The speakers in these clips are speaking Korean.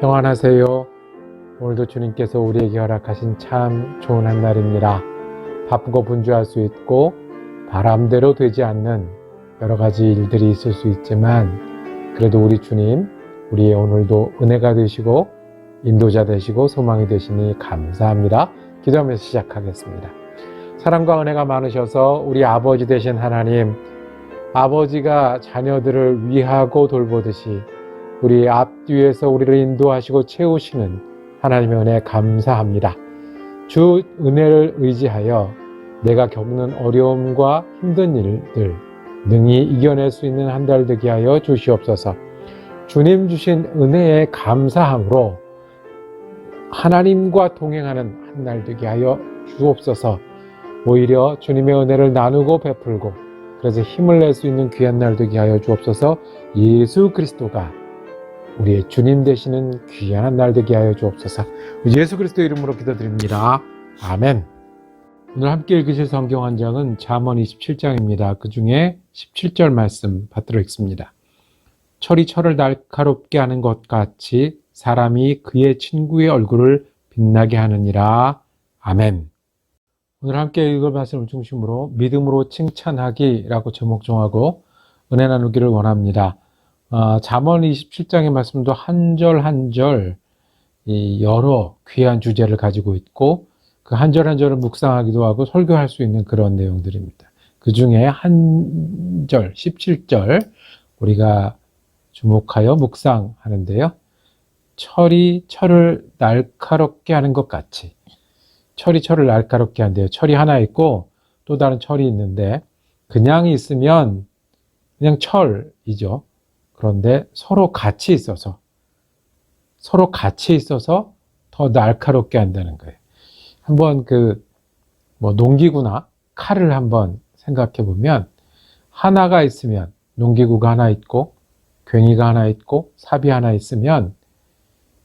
평안하세요. 오늘도 주님께서 우리에게 허락하신 참 좋은 한 날입니다. 바쁘고 분주할 수 있고 바람대로 되지 않는 여러 가지 일들이 있을 수 있지만 그래도 우리 주님 우리의 오늘도 은혜가 되시고 인도자 되시고 소망이 되시니 감사합니다. 기도하면서 시작하겠습니다. 사랑과 은혜가 많으셔서 우리 아버지 되신 하나님 아버지가 자녀들을 위하고 돌보듯이 우리 앞뒤에서 우리를 인도하시고 채우시는 하나님의 은혜 감사합니다. 주 은혜를 의지하여 내가 겪는 어려움과 힘든 일들 능히 이겨낼 수 있는 한 달 되게 하여 주시옵소서. 주님 주신 은혜에 감사함으로 하나님과 동행하는 한 날 되게 하여 주옵소서. 오히려 주님의 은혜를 나누고 베풀고 그래서 힘을 낼 수 있는 귀한 날 되게 하여 주옵소서. 예수 그리스도가 우리의 주님 되시는 귀한 날 되게 하여 주옵소서. 예수 그리스도 이름으로 기도드립니다. 아멘. 오늘 함께 읽으실 성경 한 장은 잠언 27장입니다. 그 중에 17절 말씀 받들어 읽습니다. 철이 철을 날카롭게 하는 것 같이 사람이 그의 친구의 얼굴을 빛나게 하느니라. 아멘. 오늘 함께 읽을 말씀을 중심으로 믿음으로 칭찬하기라고 제목 정하고 은혜 나누기를 원합니다. 어, 잠언 27장의 말씀도 한 절 한 절 여러 귀한 주제를 가지고 있고 그 한 절 한 절을 묵상하기도 하고 설교할 수 있는 그런 내용들입니다. 그 중에 한 절, 17절 우리가 주목하여 묵상하는데요. 철이 철을 날카롭게 하는 것 같이 철이 철을 날카롭게 한대요. 철이 하나 있고 또 다른 철이 있는데 그냥 있으면 그냥 철이죠. 그런데 서로 같이 있어서 서로 같이 있어서 더 날카롭게 한다는 거예요. 한번 그 뭐 농기구나 칼을 한번 생각해 보면 하나가 있으면 농기구가 하나 있고 괭이가 하나 있고 삽이 하나 있으면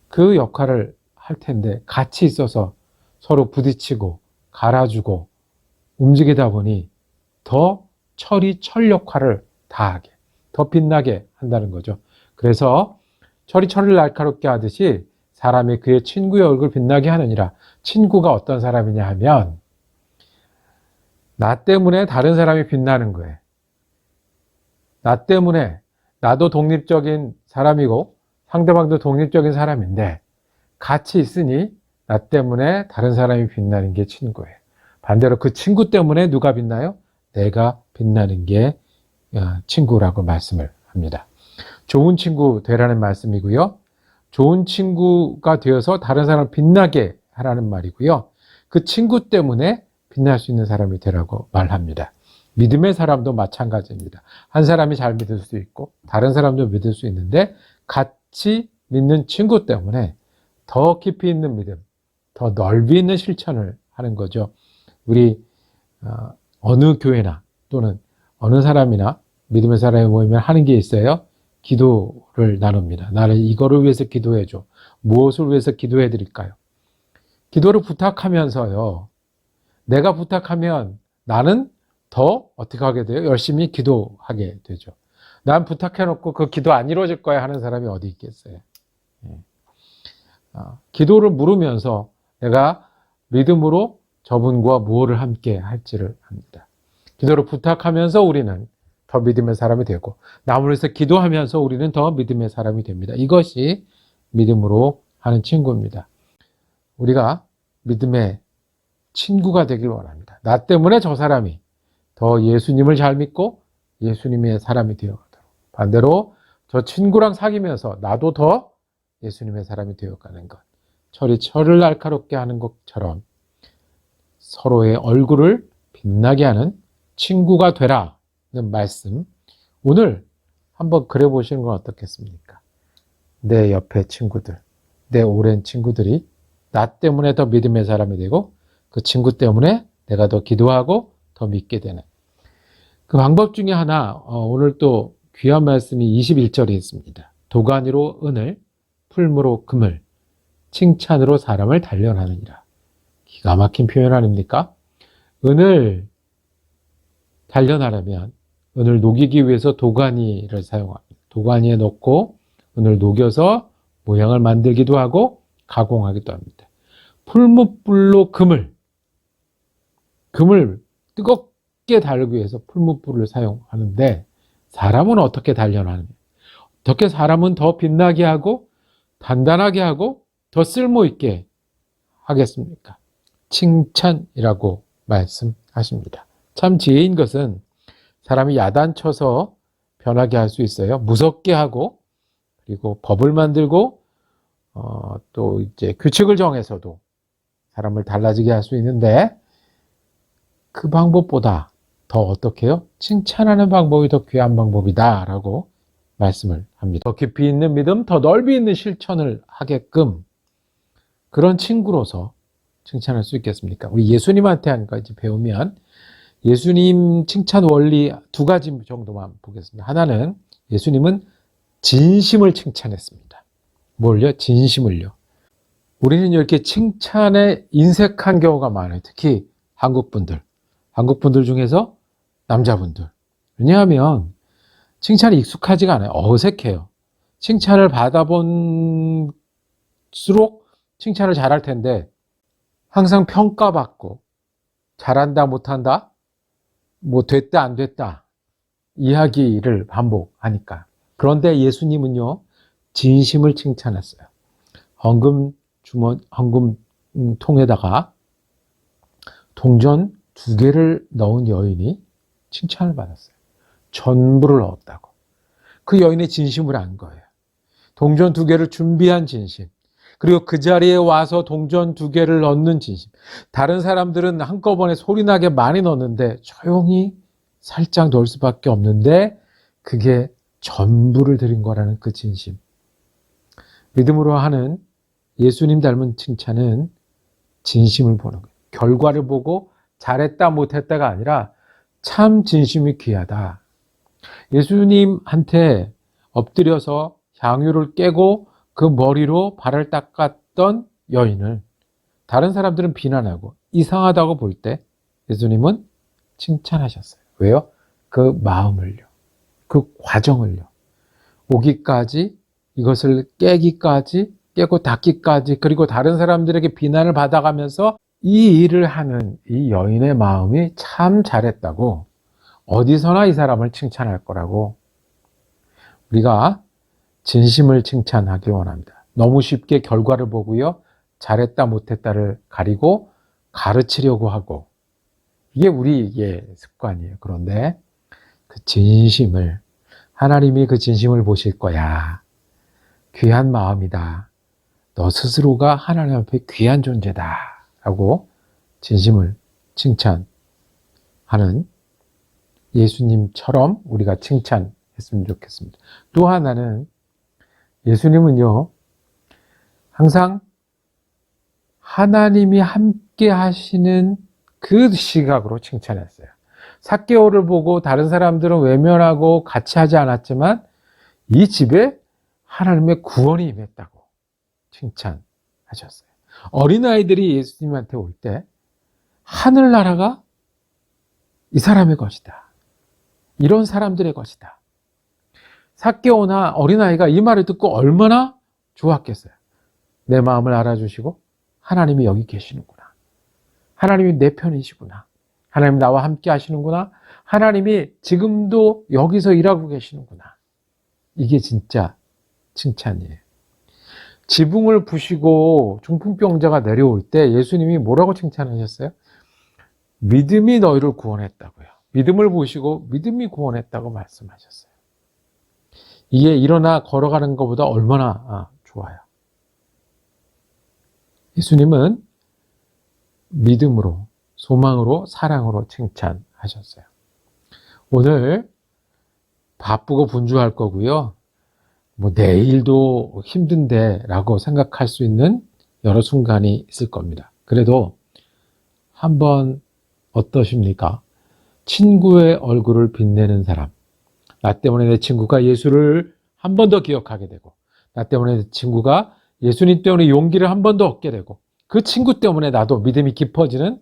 그 역할을 할 텐데 같이 있어서 서로 부딪히고 갈아주고 움직이다 보니 더 철이 철 역할을 다하게 더 빛나게 한다는 거죠. 그래서 철이 철을 날카롭게 하듯이 사람이 그의 친구의 얼굴 빛나게 하느니라. 친구가 어떤 사람이냐 하면 나 때문에 다른 사람이 빛나는 거예요. 나 때문에 나도 독립적인 사람이고 상대방도 독립적인 사람인데 같이 있으니 나 때문에 다른 사람이 빛나는 게 친구예요. 반대로 그 친구 때문에 누가 빛나요? 내가 빛나는 게 어, 친구라고 말씀을 합니다. 좋은 친구 되라는 말씀이고요. 좋은 친구가 되어서 다른 사람을 빛나게 하라는 말이고요. 그 친구 때문에 빛날 수 있는 사람이 되라고 말합니다. 믿음의 사람도 마찬가지입니다. 한 사람이 잘 믿을 수 있고 다른 사람도 믿을 수 있는데 같이 믿는 친구 때문에 더 깊이 있는 믿음, 더 넓이 있는 실천을 하는 거죠. 우리 어, 어느 교회나 또는 어느 사람이나 믿음의 사람이 모이면 하는 게 있어요. 기도를 나눕니다. 나를 이거를 위해서 기도해 줘. 무엇을 위해서 기도해 드릴까요? 기도를 부탁하면서요. 내가 부탁하면 나는 더 어떻게 하게 돼요? 열심히 기도하게 되죠. 난 부탁해놓고 그 기도 안 이루어질 거야 하는 사람이 어디 있겠어요? 예. 어, 기도를 물으면서 내가 믿음으로 저분과 무엇을 함께 할지를 합니다. 기도를 부탁하면서 우리는 더 믿음의 사람이 되고 위해서 기도하면서 우리는 더 믿음의 사람이 됩니다. 이것이 믿음으로 하는 친구입니다. 우리가 믿음의 친구가 되길 원합니다. 나 때문에 저 사람이 더 예수님을 잘 믿고 예수님의 사람이 되어가도록 반대로 저 친구랑 사귀면서 나도 더 예수님의 사람이 되어가는 것 철이 철을 날카롭게 하는 것처럼 서로의 얼굴을 빛나게 하는 친구가 되라는 말씀 오늘 한번 그려보시는 건 어떻겠습니까? 내 옆에 친구들, 내 오랜 친구들이 나 때문에 더 믿음의 사람이 되고 그 친구 때문에 내가 더 기도하고 더 믿게 되는 그 방법 중에 하나 어, 오늘 또 귀한 말씀이 21절에 있습니다. 도가니로 은을, 풀무로 금을, 칭찬으로 사람을 단련하느니라. 기가 막힌 표현 아닙니까? 은을 단련하려면 은을 녹이기 위해서 도가니를 사용합니다. 도가니에 넣고 은을 녹여서 모양을 만들기도 하고 가공하기도 합니다. 풀무불로 금을 금을 뜨겁게 달기 위해서 풀무불을 사용하는데 사람은 어떻게 단련하느냐? 어떻게 사람은 더 빛나게 하고 단단하게 하고 더 쓸모 있게 하겠습니까? 칭찬이라고 말씀하십니다. 참 지혜인 것은 사람이 야단쳐서 변하게 할 수 있어요. 무섭게 하고 그리고 법을 만들고 어, 또 이제 규칙을 정해서도 사람을 달라지게 할 수 있는데 그 방법보다 더 어떻게 해요? 칭찬하는 방법이 더 귀한 방법이다라고 말씀을 합니다. 더 깊이 있는 믿음, 더 넓이 있는 실천을 하게끔 그런 친구로서 칭찬할 수 있겠습니까? 우리 예수님한테 하니까 이제 배우면 예수님 칭찬 원리 두 가지 정도만 보겠습니다. 하나는 예수님은 진심을 칭찬했습니다. 뭘요? 진심을요. 우리는 이렇게 칭찬에 인색한 경우가 많아요. 특히 한국 분들. 한국 분들 중에서 남자분들. 왜냐하면 칭찬이 익숙하지가 않아요. 어색해요. 칭찬을 받아본수록 칭찬을 잘할 텐데 항상 평가받고 잘한다 못한다 뭐 됐다 안 됐다 이야기를 반복하니까. 그런데 예수님은요 진심을 칭찬했어요. 헌금 주머 헌금 음, 통에다가 동전 두 개를 넣은 여인이 칭찬을 받았어요. 전부를 넣었다고. 그 여인의 진심을 안 거예요. 동전 두 개를 준비한 진심 그리고 그 자리에 와서 동전 두 개를 넣는 진심. 다른 사람들은 한꺼번에 소리나게 많이 넣는데 조용히 살짝 넣을 수밖에 없는데 그게 전부를 드린 거라는 그 진심. 믿음으로 하는 예수님 닮은 칭찬은 진심을 보는 거예요. 결과를 보고 잘했다 못했다가 아니라 참 진심이 귀하다. 예수님한테 엎드려서 향유를 깨고 그 머리로 발을 닦았던 여인을 다른 사람들은 비난하고 이상하다고 볼 때 예수님은 칭찬하셨어요. 왜요? 그 마음을요. 그 과정을요. 오기까지 이것을 깨기까지 깨고 닦기까지 그리고 다른 사람들에게 비난을 받아가면서 이 일을 하는 이 여인의 마음이 참 잘했다고 어디서나 이 사람을 칭찬할 거라고 우리가 진심을 칭찬하길 원합니다. 너무 쉽게 결과를 보고요. 잘했다 못했다를 가리고 가르치려고 하고 이게 우리의 습관이에요. 그런데 그 진심을 하나님이 그 진심을 보실 거야. 귀한 마음이다. 너 스스로가 하나님 앞에 귀한 존재다. 라고 진심을 칭찬하는 예수님처럼 우리가 칭찬했으면 좋겠습니다. 또 하나는 예수님은요, 항상 하나님이 함께 하시는 그 시각으로 칭찬했어요. 사개오를 보고 다른 사람들은 외면하고 같이 하지 않았지만 이 집에 하나님의 구원이 임했다고 칭찬하셨어요. 어린아이들이 예수님한테 올 때 하늘나라가 이 사람의 것이다. 이런 사람들의 것이다. 사개오나 어린아이가 이 말을 듣고 얼마나 좋았겠어요. 내 마음을 알아주시고 하나님이 여기 계시는구나. 하나님이 내 편이시구나. 하나님 나와 함께 하시는구나. 하나님이 지금도 여기서 일하고 계시는구나. 이게 진짜 칭찬이에요. 지붕을 부시고 중풍병자가 내려올 때 예수님이 뭐라고 칭찬하셨어요? 믿음이 너희를 구원했다고요. 믿음을 보시고 믿음이 구원했다고 말씀하셨어요. 이게 일어나 걸어가는 것보다 얼마나 아, 좋아요. 예수님은 믿음으로, 소망으로, 사랑으로 칭찬하셨어요. 오늘 바쁘고 분주할 거고요. 뭐 내일도 힘든데 라고 생각할 수 있는 여러 순간이 있을 겁니다. 그래도 한번 어떠십니까? 친구의 얼굴을 빛내는 사람. 나 때문에 내 친구가 예수를 한 번 더 기억하게 되고, 나 때문에 내 친구가 예수님 때문에 용기를 한 번 더 얻게 되고, 그 친구 때문에 나도 믿음이 깊어지는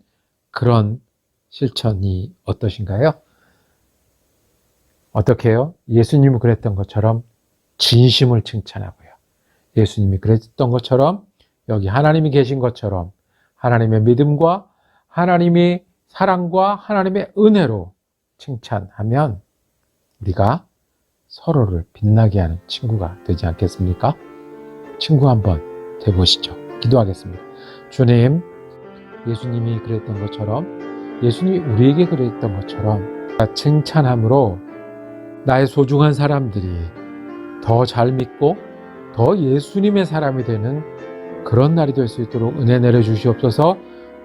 그런 실천이 어떠신가요? 어떻게 해요? 예수님은 그랬던 것처럼 진심을 칭찬하고요. 예수님이 그랬던 것처럼 여기 하나님이 계신 것처럼 하나님의 믿음과 하나님의 사랑과 하나님의 은혜로 칭찬하면 우리가 서로를 빛나게 하는 친구가 되지 않겠습니까? 친구 한번 돼보시죠. 기도하겠습니다. 주님, 예수님이 그랬던 것처럼 예수님이 우리에게 그랬던 것처럼 칭찬함으로 나의 소중한 사람들이 더 잘 믿고 더 예수님의 사람이 되는 그런 날이 될 수 있도록 은혜 내려 주시옵소서.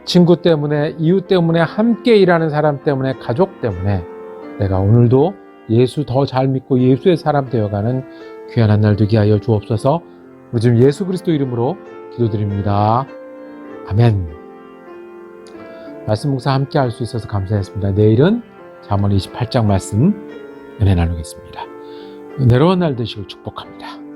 친구 때문에, 이웃 때문에, 함께 일하는 사람 때문에, 가족 때문에 내가 오늘도 예수 더 잘 믿고 예수의 사람 되어가는 귀한 한 날 되게 하여 주옵소서. 우리 지금 예수 그리스도 이름으로 기도드립니다. 아멘. 말씀 묵상 함께 할 수 있어서 감사했습니다. 내일은 잠언 28장 말씀 은혜 나누겠습니다. 은혜로운 날 되시길 축복합니다.